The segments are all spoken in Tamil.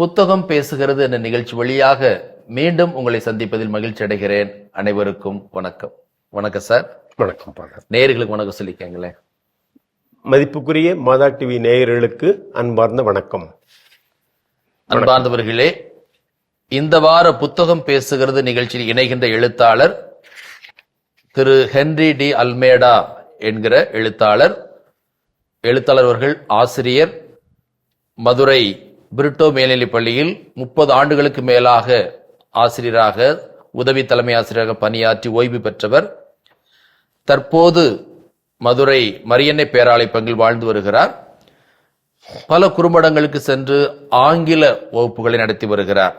புத்தகம் பேசுகிறது என்ற நிகழ்ச்சி வழியாக மீண்டும் உங்களை சந்திப்பதில் மகிழ்ச்சி அடைகிறேன். அனைவருக்கும் வணக்கம். வணக்கம் சார். வணக்கம் பாதர் நேயர்களுக்கு வணக்கம் சொல்லிக்கங்களேன். மதிப்புக்குரிய மாதா டிவி நேயர்களுக்கு அன்பார்ந்த வணக்கம். அன்பார்ந்தவர்களே இந்த வார புத்தகம் பேசுகிறது நிகழ்ச்சியில் இணைகின்ற எழுத்தாளர் திரு ஹென்றி டி அல்மேடா என்கிற எழுத்தாளர். எழுத்தாளர் அவர்கள் ஆசிரியர். மதுரை பிரிட்டோ மேல்நிலைப் பள்ளியில் முப்பது ஆண்டுகளுக்கு மேலாக ஆசிரியராக உதவி தலைமை ஆசிரியராக பணியாற்றி ஓய்வு பெற்றவர். தற்போது மதுரை மரியன்னை பேராலை பங்கில் வாழ்ந்து வருகிறார். பல குறும்படங்களுக்கு சென்று ஆங்கில வகுப்புகளை நடத்தி வருகிறார்.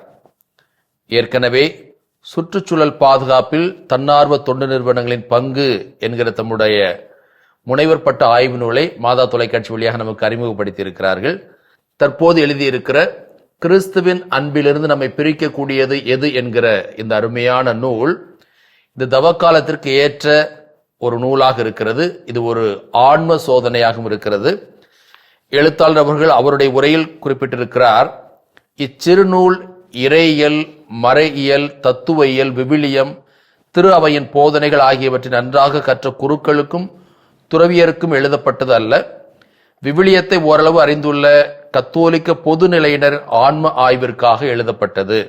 ஏற்கனவே சுற்றுச்சூழல் பாதுகாப்பில் தன்னார்வ தொண்டு நிறுவனங்களின் பங்கு என்கிற தம்முடைய முனைவர் பட்ட ஆய்வு நூலை மாதா தொலைக்காட்சி வழியாக நமக்கு அறிமுகப்படுத்தி இருக்கிறார்கள் தற்போது எழுதியிருக்கிற கிறிஸ்துவின் அன்பிலிருந்து நம்மை பிரிக்கக்கூடியது எது என்கிற இந்த அருமையான நூல் இந்த தவக்காலத்திற்கு ஏற்ற ஒரு நூலாக இருக்கிறது. இது ஒரு ஆன்ம சோதனையாகவும் இருக்கிறது. எழுத்தாளர் அவர்கள் அவருடைய உரையில் குறிப்பிட்டிருக்கிறார் இச்சிறுநூல் இறையியல் மறையியல் தத்துவயியல் விவிலியம் திரு அவையின் போதனைகள் ஆகியவற்றை நன்றாக கற்ற குருக்களுக்கும் துறவியருக்கும் எழுதப்பட்டது அல்ல. விவிலியத்தை ஓரளவு அறிந்துள்ள கத்தோலிக்க பொதுநிலையினர் ஆன்ம ஆய்விற்காக எழுதப்பட்டது.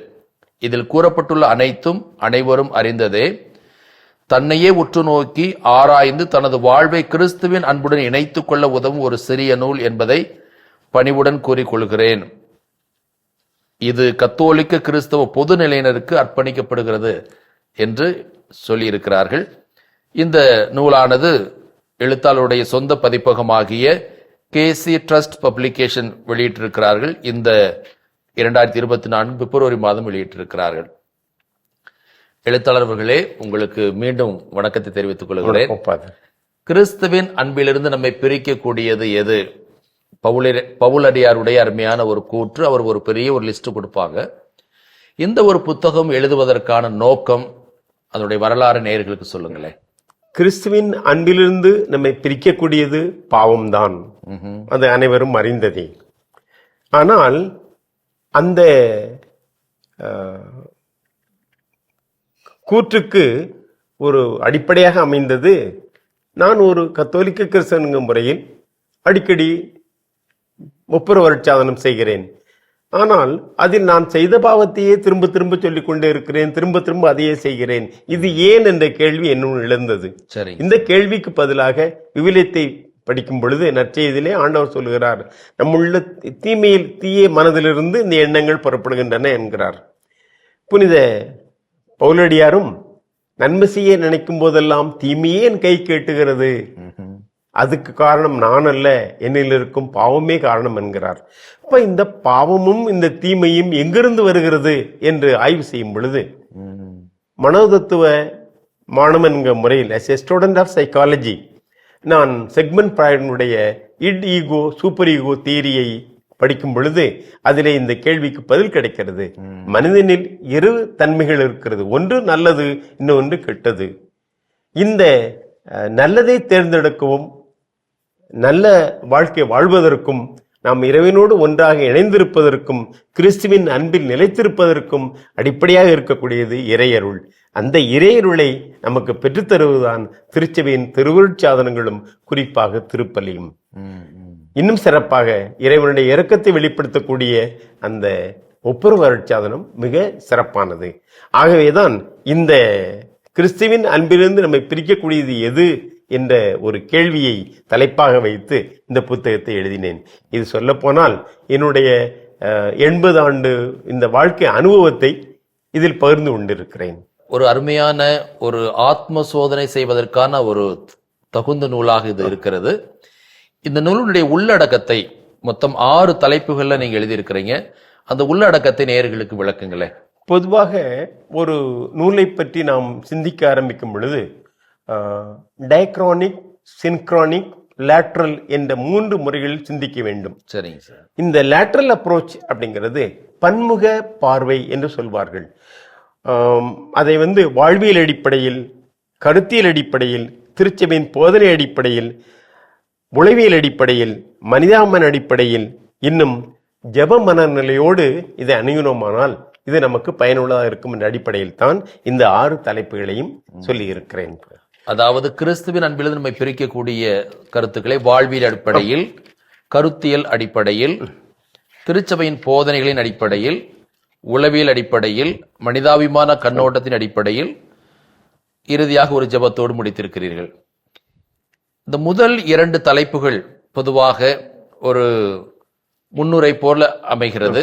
இதில் கூறப்பட்டுள்ள அனைத்தும் அனைவரும் அறிந்ததே தன்னையே உற்று நோக்கி ஆராய்ந்து தனது வாழ்வை கிறிஸ்துவின் அன்புடன் இணைத்துக் கொள்ள உதவும் ஒரு சிறிய நூல் என்பதை பணிவுடன் கூறிக்கொள்கிறேன். இது கத்தோலிக்க கிறிஸ்தவ பொதுநிலையினருக்கு அர்ப்பணிக்கப்படுகிறது என்று சொல்லியிருக்கிறார்கள். இந்த நூலானது எழுத்தாளருடைய சொந்த பதிப்பகமாகிய கேசி ட்ரஸ்ட் பப்ளிகேஷன் வெளியிட்டிருக்கிறார்கள். இந்த இரண்டாயிரத்தி இருபத்தி நான்கு பிப்ரவரி மாதம் வெளியிட்டிருக்கிறார்கள். எழுத்தாளர் அவர்களே உங்களுக்கு மீண்டும் வணக்கத்தை தெரிவித்துக் கொள்கிறேன். கிறிஸ்துவின் அன்பிலிருந்து நம்மை பிரிக்கக்கூடியது எது? பவுலரி பவுலடியாருடைய அருமையான ஒரு கூற்று அவர் ஒரு பெரிய ஒரு லிஸ்ட் கொடுப்பாங்க. இந்த ஒரு புத்தகம் எழுதுவதற்கான நோக்கம் அதனுடைய வரலாறு நேயர்களுக்கு சொல்லுங்களேன். கிறிஸ்துவின் அன்பிலிருந்து நம்மை பிரிக்கக்கூடியது பாவம்தான். அது அனைவரும் அறிந்ததே. ஆனால் அந்த கூற்றுக்கு ஒரு அடிப்படையாக அமைந்தது. நான் ஒரு கத்தோலிக்க கிறிஸ்தவனுங்க முறையில் அடிக்கடி ஒப்புர வருட்சாதனம் செய்கிறேன். ஆனால் அதில் நான் செய்த பாவத்தையே திரும்ப திரும்ப சொல்லிக் கொண்டே இருக்கிறேன் திரும்ப திரும்ப அதையே செய்கிறேன். இது ஏன் என்ற கேள்வி என்னுள் எழுந்தது. சரி. இந்த கேள்விக்கு பதிலாக விவிலியத்தை படிக்கும் பொழுது நற்செய்தியிலே ஆண்டவர் சொல்கிறார் நம்முள்ள தீமையில் தீய மனதிலிருந்து இந்த எண்ணங்கள் புறப்படுகின்றன என்கிறார். புனித பவுலடியாரும் நன்மை செய்ய நினைக்கும் போதெல்லாம் தீமையே என் கை கேட்டுகிறது. அதுக்கு காரணம் நான் அல்ல என்னில் இருக்கும் பாவமே காரணம் என்கிறார். இப்போ இந்த பாவமும் இந்த தீமையும் எங்கிருந்து வருகிறது என்று ஆய்வு செய்யும் பொழுது மனோதத்துவ மாணவன் என்கிற முறையில் as a student of psychology நான் செக்மெண்ட் பிராயனுடைய இட் ஈகோ சூப்பர் ஈகோ தியரியை படிக்கும் பொழுது அதிலே இந்த கேள்விக்கு பதில் கிடைக்கிறது. மனிதனில் இரு தன்மைகள் இருக்கிறது. ஒன்று நல்லது இன்னொன்று கெட்டது. இந்த நல்லதை தேர்ந்தெடுக்கவும் நல்ல வாழ்க்கை வாழ்வதற்கும் நாம் இறைவனோடு ஒன்றாக இணைந்திருப்பதற்கும் கிறிஸ்துவின் அன்பில் நிலைத்திருப்பதற்கும் அடிப்படையாக இருக்கக்கூடியது இறையருள். அந்த இறையருளை நமக்கு பெற்றுத்தருவதுதான் திருச்சபையின் திருவருட்சாதனங்களும் குறிப்பாக திருப்பலியும். இன்னும் சிறப்பாக இறைவனுடைய இறக்கத்தை வெளிப்படுத்தக்கூடிய அந்த ஒப்புரவு அருட்சாதனம் மிக சிறப்பானது. ஆகவேதான் இந்த கிறிஸ்துவின் அன்பிலிருந்து நம்மை பிரிக்கக்கூடியது எது? என்ற ஒரு கேள்வியை தலைப்பாக வைத்து இந்த புத்தகத்தை எழுதினேன். இது சொல்லப்போனால் என்னுடைய எண்பது ஆண்டு இந்த வாழ்க்கை அனுபவத்தை இதில் பகிர்ந்து கொண்டிருக்கிறேன். ஒரு அருமையான ஒரு ஆத்ம சோதனை செய்வதற்கான ஒரு தகுந்த நூலாக இது இருக்கிறது. இந்த நூலினுடைய உள்ளடக்கத்தை மொத்தம் ஆறு தலைப்புகள்ல நீங்க எழுதியிருக்கிறீங்க. அந்த உள்ளடக்கத்தை நேயர்களுக்கு விளக்குங்களேன். பொதுவாக ஒரு நூலை பற்றி நாம் சிந்திக்க ஆரம்பிக்கும் பொழுது டயக்ரானிக் சின்க்ரானிக் லேட்ரல் என்ற மூன்று முறைகளில் சிந்திக்க வேண்டும். சரிங்க சார். இந்த லேட்ரல் அப்ரோச் அப்படிங்கிறது பன்முக பார்வை என்று சொல்வார்கள். அதை வந்து வாழ்வியல் அடிப்படையில் கருத்தியல் அடிப்படையில் திருச்சபையின் போதனை அடிப்படையில் உளவியல் அடிப்படையில் மனிதாமன் அடிப்படையில் இன்னும் ஜெப மனநிலையோடு இதை அணுகினோமானால் இது நமக்கு பயனுள்ளதாக இருக்கும் என்ற அடிப்படையில் தான் இந்த ஆறு தலைப்புகளையும் சொல்லி இருக்கிறேன் அதாவது கிறிஸ்துவின் அன்பிலிருந்து நம்மை பிரிக்கக்கூடிய கருத்துக்களை வாழ்வியல் அடிப்படையில் கருத்தியல் அடிப்படையில் திருச்சபையின் போதனைகளின் அடிப்படையில் உளவியல் அடிப்படையில் மனிதாபிமான கண்ணோட்டத்தின் அடிப்படையில் இறுதியாக ஒரு ஜெபத்தோடு முடித்திருக்கிறீர்கள். இந்த முதல் இரண்டு தலைப்புகள் பொதுவாக ஒரு முன்னுரை போல அமைகிறது.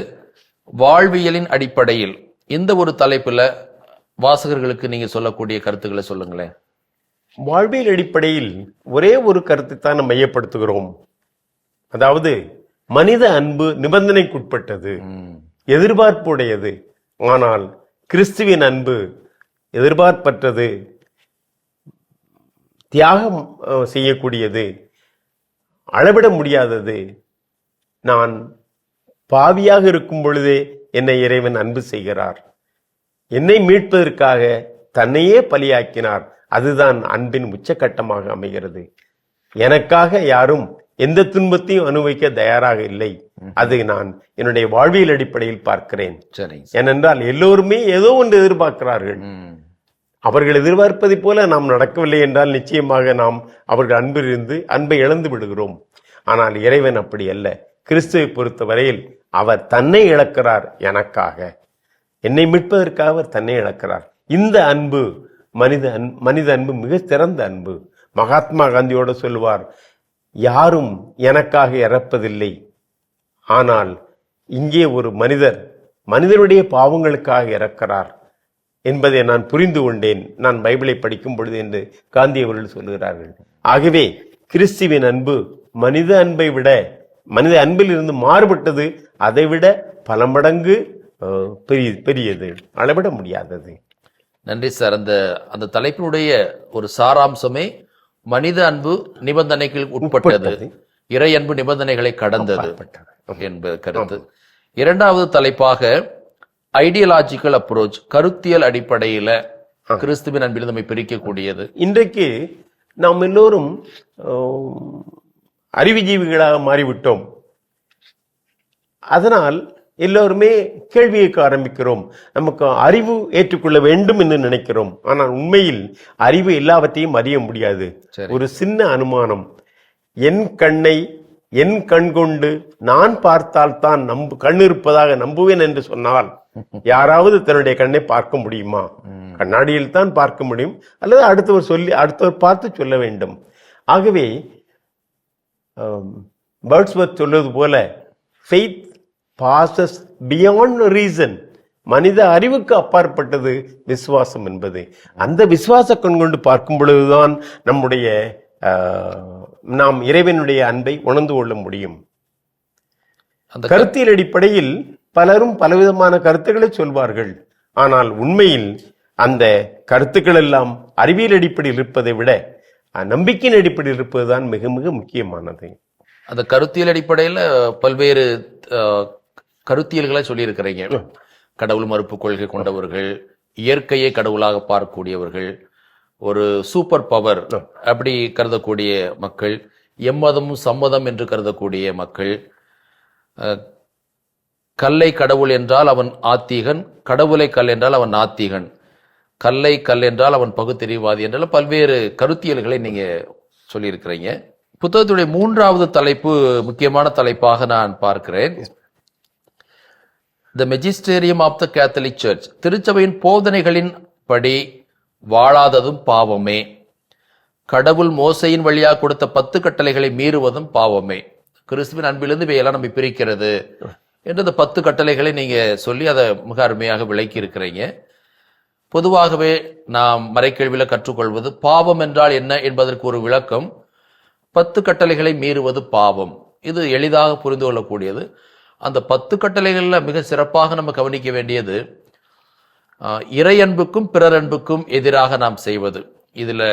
வாழ்வியலின் அடிப்படையில் இந்த ஒரு தலைப்புல வாசகர்களுக்கு நீங்க சொல்லக்கூடிய கருத்துக்களை சொல்லுங்களேன். வாழ்வியல் அடிப்படையில் ஒரே ஒரு கருத்தை தான் நம்ம மையப்படுத்துகிறோம் அதாவது மனித அன்பு நிபந்தனைக்குட்பட்டது எதிர்பார்ப்புடையது. ஆனால் கிறிஸ்துவின் அன்பு எதிர்பார்ப்பற்றது தியாகம் செய்யக்கூடியது அளவிட முடியாதது. நான் பாவியாக இருக்கும் பொழுதே என்னை இறைவன் அன்பு செய்கிறார். என்னை மீட்பதற்காக தன்னையே பலியாக்கினார். அதுதான் அன்பின் உச்சக்கட்டமாக அமைகிறது. எனக்காக யாரும் எந்த துன்பத்தையும் அனுபவிக்க தயாராக இல்லை. அது நான் என்னுடைய வாழ்வியல் அடிப்படையில் பார்க்கிறேன். சரிங்க ஏனென்றால் எல்லோருமே ஏதோ ஒன்று எதிர்பார்க்கிறார்கள். அவர்கள் எதிர்பார்ப்பதைப் போல நாம் நடக்கவில்லை என்றால் நிச்சயமாக நாம் அவர்கள் அன்பிலிருந்து அன்பை இழந்து விடுகிறோம். ஆனால் இறைவன் அப்படி அல்ல. கிறிஸ்துவை பொறுத்த வரையில் அவர் தன்னை இழக்கிறார் எனக்காக. என்னை மீட்பதற்காக அவர் தன்னை இழக்கிறார். இந்த அன்பு மனித அன் மனித அன்பு மிக சிறந்த அன்பு. மகாத்மா காந்தியோட சொல்லுவார் யாரும் எனக்காக இறப்பதில்லை. ஆனால் இங்கே ஒரு மனிதர் மனிதனுடைய பாவங்களுக்காக இறக்கிறார் என்பதை நான் புரிந்து கொண்டேன். நான் பைபிளை படிக்கும் பொழுது என்று காந்தி அவர்கள் சொல்லுகிறார்கள். ஆகவே கிறிஸ்துவின் அன்பு மனித அன்பை விட மனித அன்பில் இருந்து மாறுபட்டது அதை விட பல மடங்கு பெரிய பெரியது. அளவிட முடியாதது. நன்றி சார். அந்த அந்த தலைப்பினுடைய ஒரு சாராம்சமே மனித அன்பு நிபந்தனைக்கு உட்பட்டது. இறை அன்பு நிபந்தனைகளை கடந்தது என்பது கருத்து. இரண்டாவது தலைப்பாக ஐடியலாஜிக்கல் அப்ரோச் கருத்தியல் அடிப்படையில கிறிஸ்துவின் அன்பில் நம்மை பிரிக்கக்கூடியது. இன்றைக்கு நாம் எல்லோரும் அறிவுஜீவிகளாக மாறிவிட்டோம். அதனால் எல்லோருமே கேள்வி கேட்க ஆரம்பிக்கிறோம். நமக்கு அறிவு ஏற்றுக்கொள்ள வேண்டும் என்று நினைக்கிறோம். ஆனால் உண்மையில் அறிவு எல்லாவற்றையும் அறிய முடியாது. ஒரு சின்ன அனுமானம். என் கண்ணை என் கண் கொண்டு நான் பார்த்தால் தான் நம்பு கண் இருப்பதாக நம்புவேன் என்று சொன்னால் யாராவது தன்னுடைய கண்ணை பார்க்க முடியுமா? கண்ணாடியில் தான் பார்க்க முடியும். அல்லது அடுத்தவர் சொல்லி அடுத்தவர் பார்த்து சொல்ல வேண்டும். ஆகவே பேர்ட்ஸ்வர்த் சொல்வது போல ஃபெய்த் பாசஸ் பியாண்ட் ரீசன் மனித அறிவுக்கு அப்பாற்பட்டது விசுவாசம் என்பது. அந்த விசுவாச கண் கொண்டு பார்க்கும் பொழுதுதான் நம்முடைய நாம் இறைவனுடைய அன்பை உணர்ந்து கொள்ள முடியும். அந்த கருத்தியல் அடிப்படையில் பலரும் பலவிதமான கருத்துக்களை சொல்வார்கள். ஆனால் உண்மையில் அந்த கருத்துக்கள் எல்லாம் அறிவியல் அடிப்படையில் இருப்பதை விட நம்பிக்கையின் அடிப்படையில் இருப்பதுதான் மிக மிக முக்கியமானது. அந்த கருத்தியல் அடிப்படையில பல்வேறு கருத்தியல்களை சொல்லியிருக்கிறீங்க. கடவுள் மறுப்பு கொள்கை கொண்டவர்கள் இயற்கையை கடவுளாக பார்க்கக்கூடியவர்கள் ஒரு சூப்பர் பவர் அப்படி கருதக்கூடிய மக்கள் எம்மதமும் சம்மதம் என்று கருதக்கூடிய மக்கள் கல்லை கடவுள் என்றால் அவன் ஆத்திகன் கடவுளை கல் என்றால் அவன் நாத்திகன் கல்லை கல் என்றால் அவன் பகுத்தறிவாதி என்றால் பல்வேறு கருத்தியல்களை நீங்க சொல்லியிருக்கிறீங்க. புத்தகத்துடைய மூன்றாவது தலைப்பு முக்கியமான தலைப்பாக நான் பார்க்கிறேன். The magisterium of the Catholic church திருச்சபையின் போதனைகளின் படி வாழாததும் பாவமே. கடவுள் மோசையின் வழியாக கொடுத்த பத்து கட்டளைகளை மீறுவதும் பாவமே. கிறிஸ்துவின் அன்பிலிருந்து இவையெல்லாம் நம்ம பிரிக்கிறது என்று பத்து கட்டளைகளை நீங்க சொல்லி அதை மிக அருமையாக விளக்கி இருக்கிறீங்க பொதுவாகவே நாம் மறைக்கேள்வியில கற்றுக்கொள்வது பாவம் என்றால் என்ன என்பதற்கு ஒரு விளக்கம். பத்து கட்டளைகளை மீறுவது பாவம். இது எளிதாக புரிந்து கொள்ளக்கூடியது. அந்த பத்து கட்டளைகளில் மிக சிறப்பாக நம்ம கவனிக்க வேண்டியது ஆஹ், இறையன்புக்கும் பிறரன்புக்கும் எதிராக நாம் செய்வது. இதில்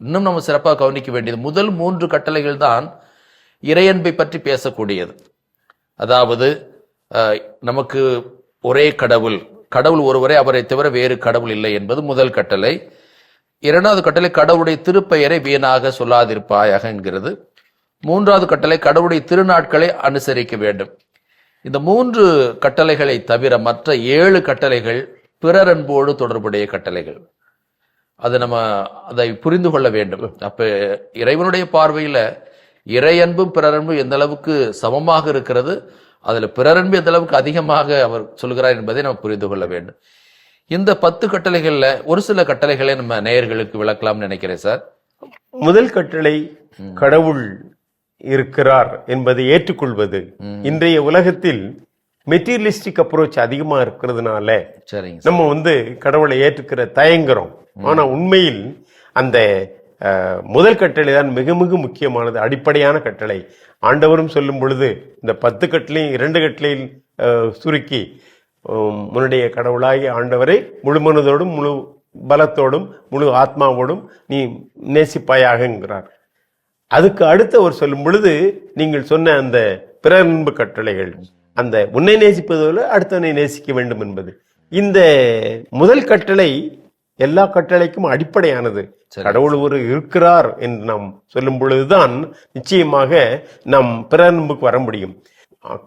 இன்னும் நம்ம சிறப்பாக கவனிக்க வேண்டியது முதல் மூன்று கட்டளைகள் தான் இறையன்பை பற்றி பேசக்கூடியது. அதாவது நமக்கு ஒரே கடவுள் கடவுள் ஒருவரே அவரை தவிர வேறு கடவுள் இல்லை என்பது முதல் கட்டளை. இரண்டாவது கட்டளை கடவுளுடைய திருப்பெயரை வீணாக சொல்லாதிருப்பாயாக என்கிறது. மூன்றாவது கட்டளை கடவுளுடைய திருநாட்களை அனுசரிக்க வேண்டும். இந்த மூன்று கட்டளைகளை தவிர மற்ற ஏழு கட்டளைகள் பிறர் அன்போடு தொடர்புடைய கட்டளைகள். அது நம்ம அதை புரிந்து கொள்ள வேண்டும். அப்ப இறைவனுடைய பார்வையில இறையன்பும் பிறரன்பும் எந்த அளவுக்கு சமமாக இருக்கிறது அதுல பிறரன்பு எந்த அளவுக்கு அதிகமாக அவர் சொல்கிறார் என்பதை நம்ம புரிந்து கொள்ள வேண்டும். இந்த பத்து கட்டளைகள்ல ஒரு சில கட்டளைகளை நம்ம நேயர்களுக்கு விளக்கலாம்னு நினைக்கிறேன் சார். முதல் கட்டளை கடவுள் இருக்கிறார் என்பதை ஏற்றுக்கொள்வது இன்றைய உலகத்தில் மெட்டீரியலிஸ்டிக் அப்ரோச் அதிகமா இருக்கிறதுனால நம்ம வந்து கடவுளை ஏற்றுக்கிற தயங்குறோம். ஆனா உண்மையில் அந்த முதல் கட்டளை தான் மிக மிக முக்கியமானது அடிப்படையான கட்டளை. ஆண்டவரும் சொல்லும் பொழுது இந்த பத்து கட்டளையும் இரண்டு கட்டளையில் சுருக்கி உன்னுடைய கடவுளாகிய ஆண்டவரை முழு மனதோடும் முழு பலத்தோடும் முழு ஆத்மாவோடும் நீ நேசிப்பாயாகங்கிறார் அதுக்கு அடுத்து அவர் சொல்லும் பொழுது நீங்கள் சொன்ன அந்த பிறன்பு கட்டளைகள் அந்த உன்னை நேசிப்பதோடு அடுத்தவனை நேசிக்க வேண்டும் என்பது. இந்த முதல் கட்டளை எல்லா கட்டளைக்கும் அடிப்படையானது. கடவுள் ஒரு இருக்கிறார் என்று நாம் சொல்லும் பொழுதுதான் நிச்சயமாக நாம் பிறன்புக்கு வர முடியும்.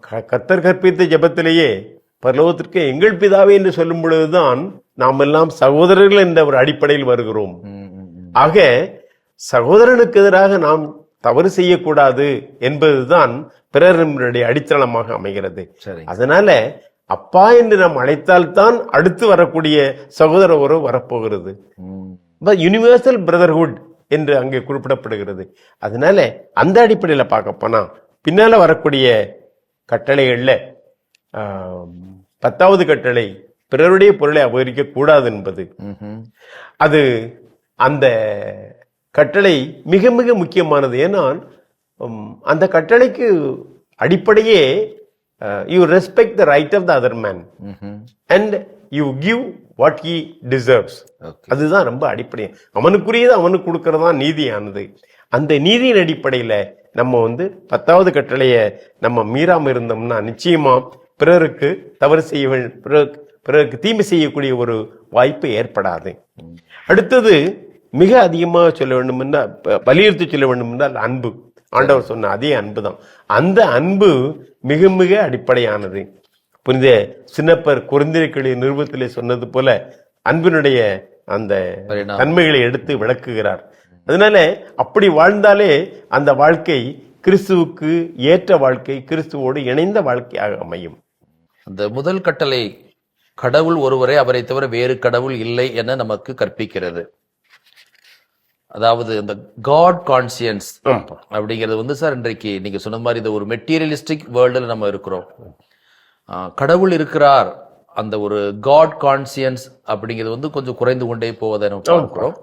க- கர்த்தர் கற்பித்த ஜெபத்திலேயே பரலோகத்திற்கு எங்கள் பிதாவே என்று சொல்லும் பொழுதுதான் நாம் எல்லாம் சகோதரர்கள் என்ற ஒரு அடிப்படையில் வருகிறோம். ஆக சகோதரனுக்கு எதிராக நாம் தவறு செய்யக்கூடாது என்பதுதான் பிறருடைய அடித்தளமாக அமைகிறது. அதனால அப்பா என்று நாம் அழைத்தால்தான் அடுத்து வரக்கூடிய சகோதர உறவு வரப்போகிறது. யுனிவர்சல் பிரதர்ஹுட் என்று அங்கே குறிப்பிடப்படுகிறது. அதனால அந்த அடிப்படையில் பார்க்க போனா பின்னால வரக்கூடிய கட்டளைகள்ல பத்தாவது கட்டளை பிறருடைய பொருளை அபகரிக்க கூடாது என்பது. அது அந்த கட்டளை மிக மிக முக்கியமானது. ஏன்னா அந்த கட்டளைக்கு அடிப்படையே you respect the right of the other man. And you give what he deserves. அதுதான் ரொம்ப அடிப்படை. அவனுக்குரியது அவனுக்கு கொடுக்கறதா நீதியானது. அந்த நீதியின் அடிப்படையில நம்ம வந்து பத்தாவது கட்டளைய நம்ம மீறாம இருந்தோம்னா நிச்சயமா பிறருக்கு தவறு செய்ய பிறருக்கு பிறருக்கு தீமை செய்யக்கூடிய ஒரு வாய்ப்பு ஏற்படாது. அடுத்தது மிக அதிகமாக சொல்ல வேண்டும் என்றால் வலியுறுத்தி சொல்ல வேண்டும் என்றால் அன்பு. ஆண்டவர் சொன்ன அதே அன்பு தான் அந்த அன்பு மிக மிக அடிப்படையானது. புனித சின்னப்பர் குறைந்திருக்கிற நிருபத்திலே சொன்னது போல அன்பினுடைய அந்த. தன்மைகளை எடுத்து விளக்குகிறார். அதனால அப்படி வாழ்ந்தாலே அந்த வாழ்க்கை கிறிஸ்துவுக்கு ஏற்ற வாழ்க்கை கிறிஸ்துவோடு இணைந்த வாழ்க்கையாக அமையும். அந்த முதல் கட்டளை கடவுள் ஒருவரே அவரை தவிர வேறு கடவுள் இல்லை என நமக்கு கற்பிக்கிறது. அதாவது இந்த காட் கான்சியன்ஸ். அப்படிங்கிறது வந்து சார் இன்றைக்கு நீங்க சொன்ன மாதிரி இந்த ஒரு மெட்டீரியலிஸ்டிக் வேர்ல்டில் நம்ம இருக்கிறோம். கடவுள் இருக்கிறார். அந்த ஒரு காட் கான்சியன்ஸ் அப்படிங்கிறது வந்து கொஞ்சம் குறைந்து கொண்டே போவதை நம்ம பார்க்கிறோம்.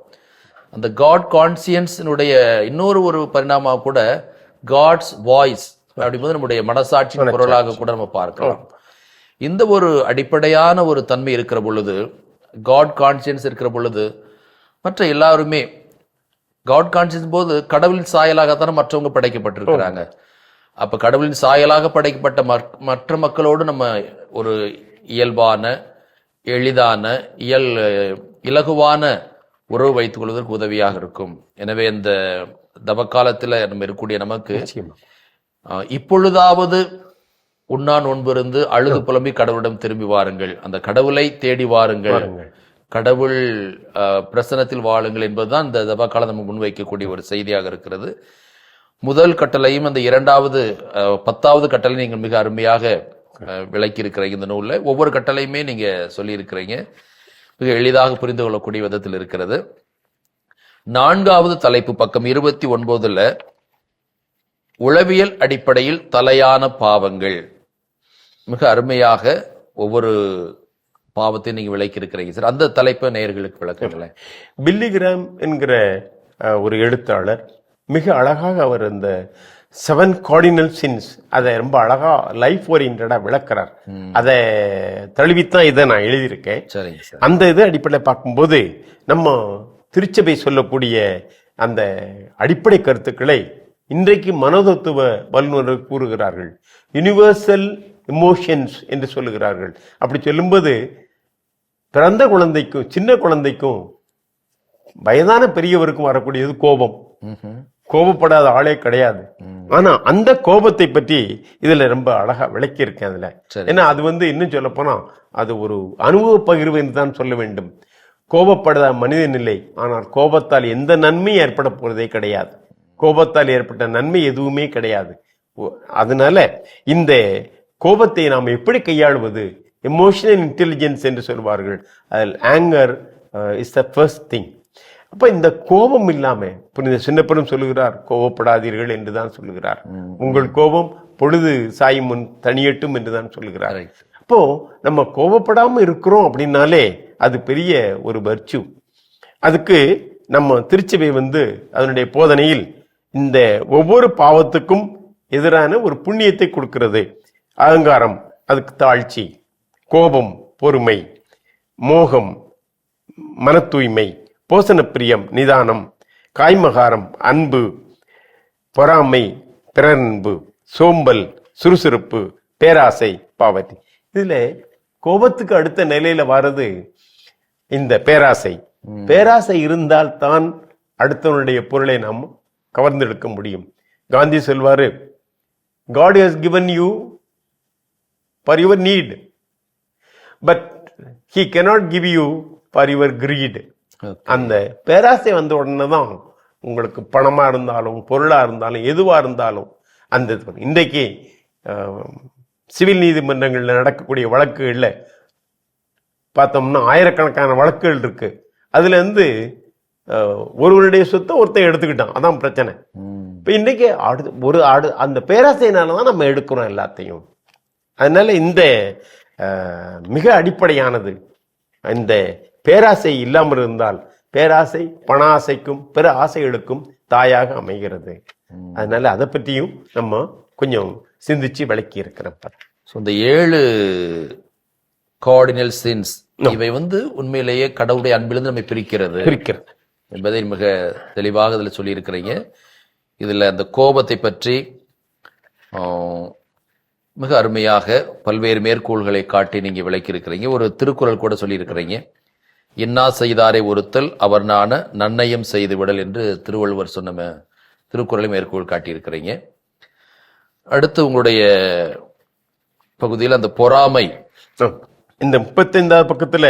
அந்த காட் கான்சியன்ஸினுடைய இன்னொரு ஒரு பரிணாமம் கூட காட்ஸ் வாய்ஸ் அப்படிங்கும்போது நம்முடைய மனசாட்சியின் குரலாக கூட நம்ம பார்க்கலாம். இந்த ஒரு அடிப்படையான ஒரு தன்மை இருக்கிற பொழுது காட் கான்சியன்ஸ் இருக்கிற பொழுது மற்ற எல்லாருமே காட் கான்சியன்ஸ் போது கடவுளின் சாயலாகத்தானே மற்றவங்க படைக்கப்பட்டிருக்கிறாங்க. அப்ப கடவுளின் சாயலாக படைக்கப்பட்ட மற்- மற்ற மக்களோடு நம்ம ஒரு இயல்பான எளிதான இயல் இலகுவான உறவு வைத்துக் கொள்வதற்கு உதவியாக இருக்கும். எனவே இந்த தவக்காலத்துல நம்ம இருக்கக்கூடிய நமக்கு இப்பொழுதாவது உண்ணா நோன்பிருந்து அழுது புலம்பி கடவுளிடம் திரும்பி வாருங்கள். அந்த கடவுளை தேடி வாருங்கள். கடவுள் பிரசனத்தில் வாழுங்கள் என்பதுதான் இந்த தபாக்கால நம்ம முன்வைக்கக்கூடிய ஒரு செய்தியாக இருக்கிறது. முதல் கட்டளையும் அந்த இரண்டாவது பத்தாவது கட்டளை நீங்கள் மிக அருமையாக விளக்கி இருக்கிறீங்க இந்த நூலில். ஒவ்வொரு கட்டளையுமே நீங்க சொல்லியிருக்கிறீங்க. மிக எளிதாக புரிந்து கொள்ளக்கூடிய விதத்தில் இருக்கிறது. நான்காவது தலைப்பு பக்கம் இருபத்தி ஒன்பதுல உளவியல் அடிப்படையில் தலையான பாவங்கள். மிக அருமையாக ஒவ்வொரு பாவத்தையும் நீங்க விளக்கி இருக்கிறீங்க சார் அந்த தலைப்பை நேயர்களுக்கு விளக்குங்களேன். பில்லி கிராம் என்கிற ஒரு எழுத்தாளர் மிக அழகாக அவர் அந்த செவன் கார்டினல் சின்ஸ் அதை ரொம்ப அழகா லைஃப் ஓரியன்டா விளக்குறார். அதை தழுவித்தான் இதை நான் எழுதியிருக்கேன். சார். அந்த இது அடிப்படையில் பார்க்கும்போது நம்ம திருச்சபை சொல்லக்கூடிய அந்த அடிப்படை கருத்துக்களை இன்றைக்கு மனோதத்துவ வல்லுநர்கள் கூறுகிறார்கள். யுனிவர்சல் எமோஷன்ஸ் என்று சொல்லுகிறார்கள். அப்படி சொல்லும்போது பிறந்த குழந்தைக்கும் சின்ன குழந்தைக்கும் வயதான பெரியவருக்கும் வரக்கூடியது கோபம். கோபப்படாத ஆளே கிடையாது. ஆனா அந்த கோபத்தை பற்றி இதுல ரொம்ப அழகா விளக்கி இருக்கேன் அதுல. ஏன்னா அது வந்து இன்னும் சொல்ல போனா அது ஒரு அனுபவ பகிர்வு என்று தான் சொல்ல வேண்டும். கோபப்படாத மனிதன் இல்லை. ஆனால் கோபத்தால் எந்த நன்மையும் ஏற்பட போறதே கிடையாது. கோபத்தால் ஏற்பட்ட நன்மை எதுவுமே கிடையாது. அதனால இந்த கோபத்தை நாம் எப்படி கையாளுவது? எமோஷனல் இன்டெலிஜென்ஸ் என்று சொல்வார்கள். அதில் anger is the first thing அப்ப இந்த கோபம் இல்லாம புனித சின்னப்பரும் சொல்லுகிறார் கோபப்படாதீர்கள் என்றுதான் சொல்லுகிறார். உங்கள் கோபம் பொழுது சாயும் முன் தனியட்டும் என்றுதான் சொல்லுகிறார். Correct. அப்போ நம்ம கோபப்படாம இருக்கிறோம் அப்படின்னாலே அது பெரிய ஒரு வர்ச்சு அதுக்கு நம்ம திருச்சபை வந்து அதனுடைய போதனையில் இந்த ஒவ்வொரு பாவத்துக்கும் எதிரான ஒரு புண்ணியத்தை கொடுக்கிறது. அகங்காரம் அதுக்கு தாழ்ச்சி. கோபம் பொறுமை மோகம் மன தூய்மை போசன பிரியம் நிதானம் காய்மகாரம் அன்பு பொறாமை பிறன்பு சோம்பல் சுறுசுறுப்பு பேராசை பாவத்தி இதுல கோபத்துக்கு அடுத்த நிலையில வர்றது இந்த பேராசை. பேராசை இருந்தால் தான் அடுத்தவனுடைய பொருளை நாம் கவர்ந்தெடுக்க முடியும். காந்தி சொல்வாரு God has given you for your need but he cannot give you for your Okay. அந்த பேராசை வந்த உடனே தான் உங்களுக்கு பணமா இருந்தாலும் பொருளா இருந்தாலும் எதுவா இருந்தாலும் அந்த இது. இன்றைக்கு சிவில் நீதிமன்றங்களில் நடக்கக்கூடிய வழக்குகளில் பார்த்தோம்னா ஆயிரக்கணக்கான வழக்குகள் இருக்கு அதுல இருந்து அஹ், ஒருவருடைய சொத்தை ஒருத்தன் எடுத்துக்கிட்டான் அதான் பிரச்சனை. இப்போ இன்னைக்கு அடுத்து ஒரு அடு அந்த பேராசையினால தான் நம்ம எடுக்கிறோம் எல்லாத்தையும் அதனால இந்த மிக அடிப்படையானது. இந்த பேராசை இல்லாமல் இருந்தால் பேராசை பண ஆசைக்கும் பிற ஆசைகளுக்கும் தாயாக அமைகிறது. அதனால அதை பற்றியும் நம்ம கொஞ்சம் சிந்திச்சு விளக்கி இருக்கிறோம். ஸோ இந்த ஏழு கார்டினல் சின்ஸ் இவை வந்து உண்மையிலேயே கடவுளுடைய அன்பிலிருந்து நம்மை பிரிக்கிறது. பிரிக்கிறது. என்பதை மிக தெளிவாக இதில் சொல்லியிருக்கிறீங்க. இதில் அந்த கோபத்தை பற்றி மிக அருமையாக பல்வேறு மேற்கோள்களை காட்டி நீங்க விளக்கியிருக்கிறீங்க. ஒரு திருக்குறள் கூட சொல்லியிருக்கிறீங்க. இன்னா செய்தாரை ஒருத்தல் அவர் நான நன்னயம் செய்து விடல் என்று திருவள்ளுவர் சொன்ன திருக்குறளை மேற்கோள் காட்டியிருக்கிறீங்க. அடுத்து உங்களுடைய பகுதியில் அந்த பொறாமை. இந்த முப்பத்தைந்தாவது பக்கத்துல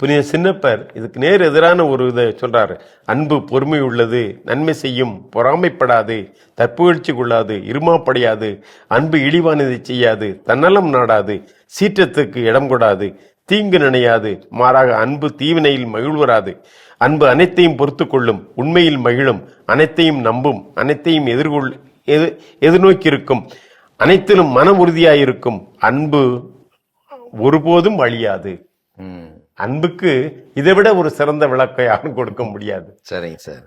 புனித சின்னப்பர் இதுக்கு நேர் எதிரான ஒரு இதை சொல்கிறார் அன்பு பொறுமை உள்ளது நன்மை செய்யும் பொறாமைப்படாது தற்புகழ்ச்சி கொள்ளாது இருமாப்படையாது அன்பு இழிவானதை செய்யாது தன்னலம் நாடாது சீற்றத்துக்கு இடம் கொடாது தீங்கு நினையாது மாறாக அன்பு தீவினையில் மகிழ்வராது அன்பு அனைத்தையும் பொறுத்து கொள்ளும் உண்மையில் மகிழும் அனைத்தையும் நம்பும் அனைத்தையும் எதிர்கொள் எது எதிர்நோக்கி இருக்கும் அனைத்திலும் மன உறுதியாயிருக்கும் அன்பு ஒருபோதும் அழியாது. அன்புக்கு இதை விட ஒரு சிறந்த விளக்கை யாரும் கொடுக்க முடியாது. சரிங்க சார்.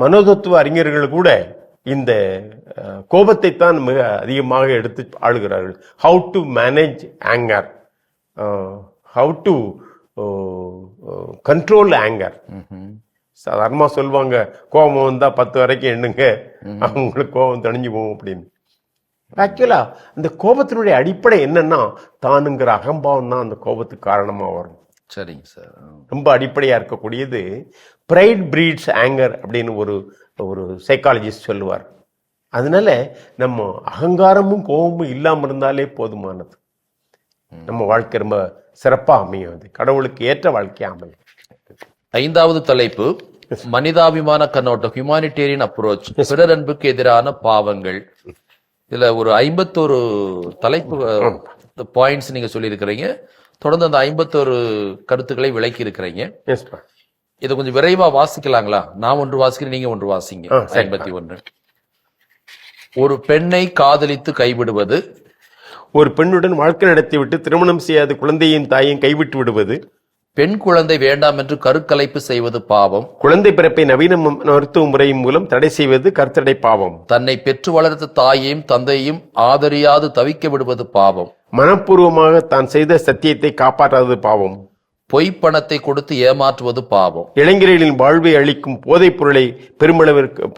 மனோதத்துவ அறிஞர்கள் கூட இந்த அஹ், கோபத்தைத்தான் மிக அதிகமாக எடுத்து ஆளுகிறார்கள். How to manage anger how to control anger ம்ஹும். சாதாரணமா சொல்லுவாங்க கோபம் வந்தா பத்து வரைக்கும் எண்ணுங்க அவங்களுக்கு கோபம் தணிஞ்சு போகும் அப்படின்னு. ஆக்சுவலா அந்த கோபத்தினுடைய அடிப்படை என்னன்னா தானுங்கிற அகம்பாவம் தான் அந்த கோபத்துக்கு காரணமா வரும். சரிங்க சார். ரொம்ப அடிப்படையா இருக்கக்கூடியது ப்ரைட் பிரீட்ஸ் ஆங்கர் அப்படின்னு ஒரு ஒரு சைக்காலஜிஸ்ட் சொல்லுவார். அதனால நம்ம அகங்காரமும் கோபமும் இல்லாம இருந்தாலே போதுமானது. நம்ம வாழ்க்கை ரொம்ப சிறப்பா அமையும் அது. கடவுளுக்கு ஏற்ற வாழ்க்கை அமையும். ஐந்தாவது தலைப்பு மனிதாபிமான கண்ணோட்டம் ஹியூமானிட்டேரியன் அப்ரோச் பிறர் அன்புக்கு எதிரான பாவங்கள். இதுல ஒரு ஐம்பத்தோரு தலைப்பு பாயிண்ட்ஸ் நீங்க சொல்லியிருக்கிறீங்க. தொடர்ந்து அந்த ஐம்பத்தோரு கருத்துக்களை விளக்கி இருக்கிறீங்க இதை கொஞ்சம் விரைவா வாசிக்கலாங்களா? நான் ஒன்று வாசிக்கிறேன் நீங்க ஒன்று வாசிங்க. ஐம்பத்தி ஒன்று. ஒரு பெண்ணை காதலித்து கைவிடுவது. ஒரு பெண்ணுடன் வாழ்க்கை நடத்திவிட்டு திருமணம் செய்யாத குழந்தையின் தாயையும் கைவிட்டு விடுவது. பெண் குழந்தை வேண்டாம் என்று கருக்கலைப்பு செய்வது பாவம். குழந்தை பிறப்பை நவீன மருத்துவ முறையின் மூலம் தடை செய்வது கருத்தடை பாவம். தன்னை பெற்று வளர்த்த தாயையும் தந்தையும் ஆதரியாது தவிக்க விடுவது பாவம். மனப்பூர்வமாக தான் செய்த சத்தியத்தை காப்பாற்றாதது பாவம். பொய்ப் பணத்தை கொடுத்து ஏமாற்றுவது பாவம். இளைஞர்களின் வாழ்வை அளிக்கும் போதைப் பொருளை பெருமளவிற்கு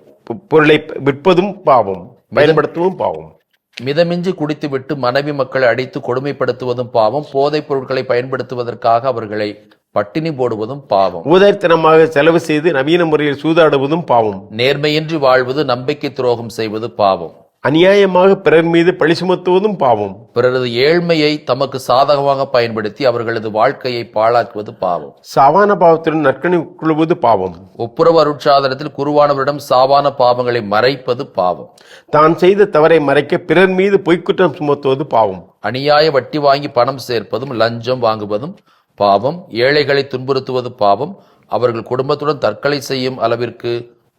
பொருளை விற்பதும் பாவம். பயன்படுத்துவதும் பாவம். மிதமிஞ்சி குடித்துவிட்டு மனைவி மக்களை அடித்து கொடுமைப்படுத்துவதும் பாவம் போதைப் பொருட்களை பயன்படுத்துவதற்காக அவர்களை பட்டினி போடுவதும் பாவம். ஊதாரித்தனமாக செலவு செய்து நவீன முறையில் சூதாடுவதும் பாவம். நேர்மையின்றி வாழ்வது நம்பிக்கை துரோகம் செய்வது பாவம். அநியாயமாக பிறர் மீது பழி சுமத்துவதும் பாவம். பிறரது ஏழ்மையை தமக்கு சாதகமாக பயன்படுத்தி அவர்களது வாழ்க்கையை பாழாக்குவது பாவம். சாவான பாவத்துடன் நற்கணி கொள்வது பாவம். ஒப்புரவு அருட்சாதனத்தில் குருவானவரிடம் சாவான பாவங்களை மறைப்பது பாவம். தான் செய்த தவறை மறைக்க பிறர் மீது பொய்க்குற்றம் சுமத்துவது பாவம். அநியாய வட்டி வாங்கி பணம் சேர்ப்பதும் லஞ்சம் வாங்குவதும் பாவம். ஏழைகளை துன்புறுத்துவது பாவம். அவர்கள் குடும்பத்துடன் தற்கொலை செய்யும் அளவிற்கு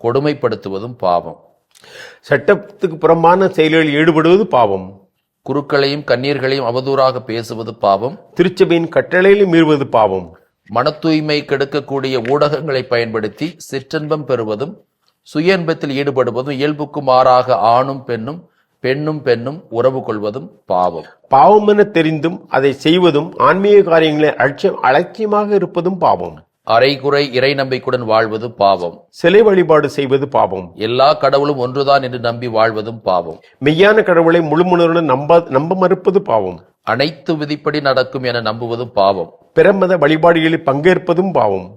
கொடுமைப்படுத்துவதும் பாவம். சட்டத்துக்கு புறம்பான செயல்களில் ஈடுபடுவது பாவம். குருக்களையும் கண்ணீர்களையும் அவதூறாக பேசுவது பாவம். திருச்சபையின் கட்டளையில் மீறுவது பாவம். மன தூய்மை கெடுக்கக்கூடிய ஊடகங்களை பயன்படுத்தி சிற்றின்பம் பெறுவதும் சுய இன்பத்தில் ஈடுபடுவதும் இயல்புக்கு மாறாக ஆணும் பெண்ணும் பெண்ணும் பெண்ணும் உறவு கொள்வதும் பாவம். பாவம் என தெரிந்தும் அதை செய்வதும் ஆன்மீக காரியங்களை அலட்சியம் அலட்சியமாக இருப்பதும் பாவம். அரைகுறை இறை நம்பிக்கையுடன் வாழ்வது பாவம். சிலை வழிபாடு செய்வது பாவம். எல்லா கடவுளும் ஒன்றுதான் என்று நம்பி வாழ்வதும் பாவம். மெய்யான கடவுளை முழுமுணர்வுடன் நம்ப நம்ப மறுப்பது பாவம். அனைத்து விதிப்படி நடக்கும் என நம்புவதும் பாவம். பிற மத வழிபாடுகளில் பங்கேற்பதும் பாவம்.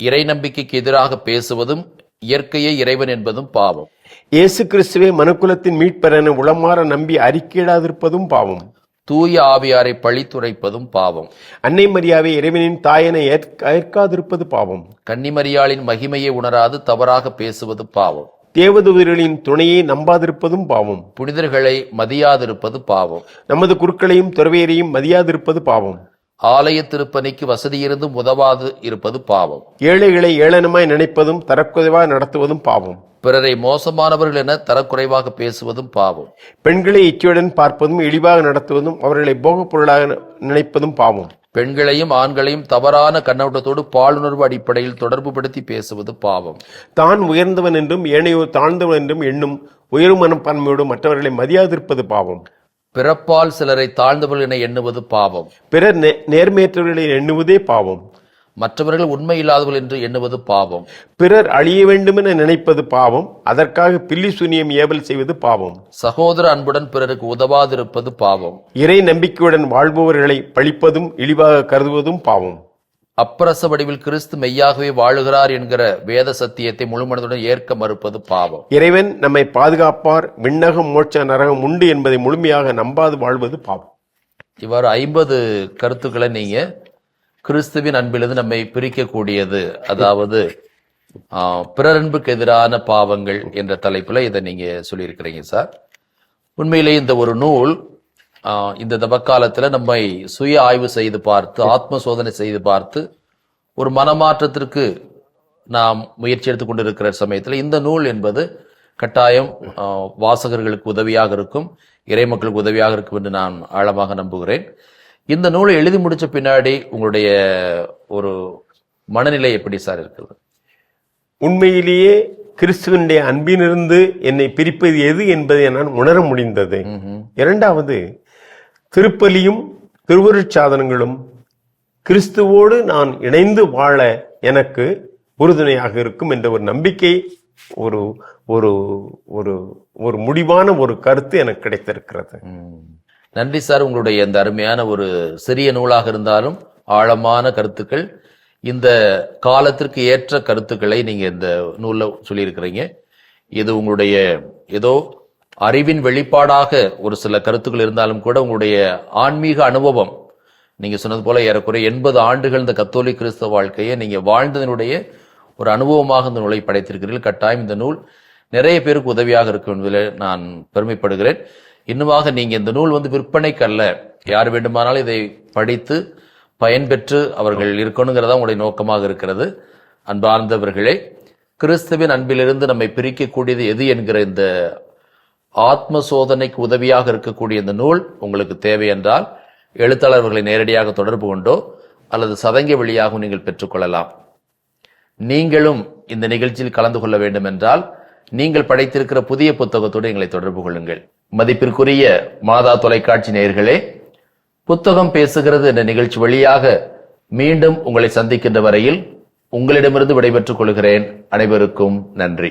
இறை நம்பிக்கைக்கு எதிராக பேசுவதும் இயற்கையே இறைவன் என்பதும் பாவம். இயேசு கிறிஸ்துவே மனுக்குலத்தின் மீட்பெறன உளமாற நம்பி அறிக்கையிடாதிருப்பதும் பாவம். தூய ஆவியாரை பழித்துரைப்பதும் பாவம். அன்னை மரியாவை இறைவனின் தாயென ஏற்க- ஏற்காதிருப்பது பாவம். கன்னிமரியாளின் மகிமையை உணராது தவறாக பேசுவது பாவம். தேவதூதர்களின் துணையை நம்பாதிருப்பதும் பாவம். புனிதர்களை மதியாதிருப்பது பாவம். நமது குருக்களையும் துறவியரையும் மதியாதிருப்பது பாவம். ஆலய திருப்பணிக்கு வசதியிருந்தும் உதவாது இருப்பது பாவம். ஏழைகளை ஏளனமாய் நினைப்பதும் தரக்குறைவாய் நடத்துவதும் பாவம். பிறரை மோசமானவர்கள் என தரக்குறைவாக பேசுவதும் பாவம். பெண்களை இச்சையுடன் பார்ப்பதும் இழிவாக நடத்துவதும் அவர்களை போகப் பொருளாக நினைப்பதும் பாவம். பெண்களையும் ஆண்களையும் தவறான கண்ணோட்டத்தோடு பாலுணர்வு அடிப்படையில் தொடர்புபடுத்தி பேசுவது பாவம். தான் உயர்ந்தவன் என்றும் ஏனையோர் தாழ்ந்தவன் என்றும் எண்ணும் உயர்வு மனப்பான்மையோடு மற்றவர்களை மதியாதிருப்பது பாவம். பிறப்பால் சிலரை தாழ்ந்தவர்கள் என எண்ணுவது பாவம். பிறர் நேர்மையற்றவர்களை எண்ணுவதே பாவம். மற்றவர்கள் உண்மை இல்லாதவர்கள் என்று எண்ணுவது பாவம். பிறர் அழிய வேண்டுமென நினைப்பது பாவம். அதற்காக பில்லி சூனியம் ஏவல் செய்வது பாவம். சகோதர அன்புடன் பிறருக்கு உதவாதிருப்பது பாவம். இறை நம்பிக்கையுடன் வாழ்பவர்களை பழிப்பதும் இழிவாக கருதுவதும் பாவம். அப்பிரச வடிவில் கிறிஸ்து மெய்யாகவே வாழுகிறார் என்கிற வேத சத்தியத்தை முழுமனதுடன் ஏற்க மறுப்பது பாவம். இறைவன் நம்மை பாதுகாப்பார் விண்ணகம் மோட்ச நரகம் உண்டு என்பதை முழுமையாக நம்பாது வாழ்வது பாவம். இவ்வாறு ஐம்பது கருத்துக்களை நீங்க கிறிஸ்துவின் அன்பிலிருந்து நம்மை பிரிக்கக்கூடியது. அதாவது பிறரன்புக்கு எதிரான பாவங்கள் என்ற தலைப்புல இதை நீங்க சொல்லியிருக்கிறீங்க சார். உண்மையிலே இந்த ஒரு நூல் இந்த தவக்காலத்துல நம்மை சுய ஆய்வு செய்து பார்த்து ஆத்ம சோதனை செய்து பார்த்து ஒரு மனமாற்றத்திற்கு நாம் முயற்சி எடுத்துக் கொண்டிருக்கிற சமயத்தில் இந்த நூல் என்பது கட்டாயம் வாசகர்களுக்கு உதவியாக இருக்கும் இறைமக்களுக்கு உதவியாக இருக்கும் என்று நான் ஆழமாக நம்புகிறேன். இந்த நூலை எழுதி முடிச்ச பின்னாடி உங்களுடைய ஒரு மனநிலை எப்படி சார் இருக்குது? உண்மையிலேயே கிறிஸ்துவனுடைய அன்பினிருந்து என்னை பிரிப்பது எது என்பதை நான் உணர முடிந்தது. இரண்டாவது திருப்பலியும் திருவருட்சாதனங்களும் கிறிஸ்துவோடு நான் இணைந்து வாழ எனக்கு உறுதுணையாக இருக்கும் என்ற ஒரு நம்பிக்கை ஒரு ஒரு ஒரு ஒரு முடிவான ஒரு கருத்து எனக்கு கிடைத்திருக்கிறது. நன்றி சார். உங்களுடைய இந்த அருமையான ஒரு சிறிய நூலாக இருந்தாலும் ஆழமான கருத்துக்கள் இந்த காலத்திற்கு ஏற்ற கருத்துக்களை நீங்க இந்த நூலில் சொல்லியிருக்கிறீங்க. இது உங்களுடைய ஏதோ அறிவின் வெளிப்பாடாக ஒரு சில கருத்துக்கள் இருந்தாலும் கூட உங்களுடைய ஆன்மீக அனுபவம் நீங்க சொன்னது போல ஏறக்குறைய எண்பது ஆண்டுகள் இந்த கத்தோலிக் கிறிஸ்தவ வாழ்க்கையை நீங்க வாழ்ந்ததனுடைய ஒரு அனுபவமாக இந்த நூலை படைத்திருக்கிறீர்கள். கட்டாயம் இந்த நூல் நிறைய பேருக்கு உதவியாக இருக்கும் என்பதில் நான் பெருமைப்படுகிறேன். இன்னுமாக நீங்க இந்த நூல் வந்து விற்பனைக்கு அல்ல யார் வேண்டுமானாலும் இதை படித்து பயன்பெற்று அவர்கள் இருக்கணுங்கிறதா உங்களுடைய நோக்கமாக இருக்கிறது. அன்பார்ந்தவர்களே கிறிஸ்துவின் அன்பிலிருந்து நம்மை பிரிக்கக்கூடியது எது என்கிற இந்த ஆத்ம சோதனைக்கு உதவியாக இருக்கக்கூடிய இந்த நூல் உங்களுக்கு தேவை என்றால் எழுத்தாளர்களை நேரடியாக தொடர்பு கொண்டோ அல்லது சதங்க வழியாகவும் நீங்கள் பெற்றுக்கொள்ளலாம் நீங்களும் இந்த நிகழ்ச்சியில் கலந்து கொள்ள வேண்டும் என்றால் நீங்கள் படைத்திருக்கிற புதிய புத்தகத்தோடு எங்களை தொடர்பு கொள்ளுங்கள். மதிப்பிற்குரிய மாதா தொலைக்காட்சி நேயர்களே புத்தகம் பேசுகிறது என்ற நிகழ்ச்சி வழியாக மீண்டும் உங்களை சந்திக்கின்ற வரையில் உங்களிடமிருந்து விடைபெற்றுக் கொள்கிறேன். அனைவருக்கும் நன்றி.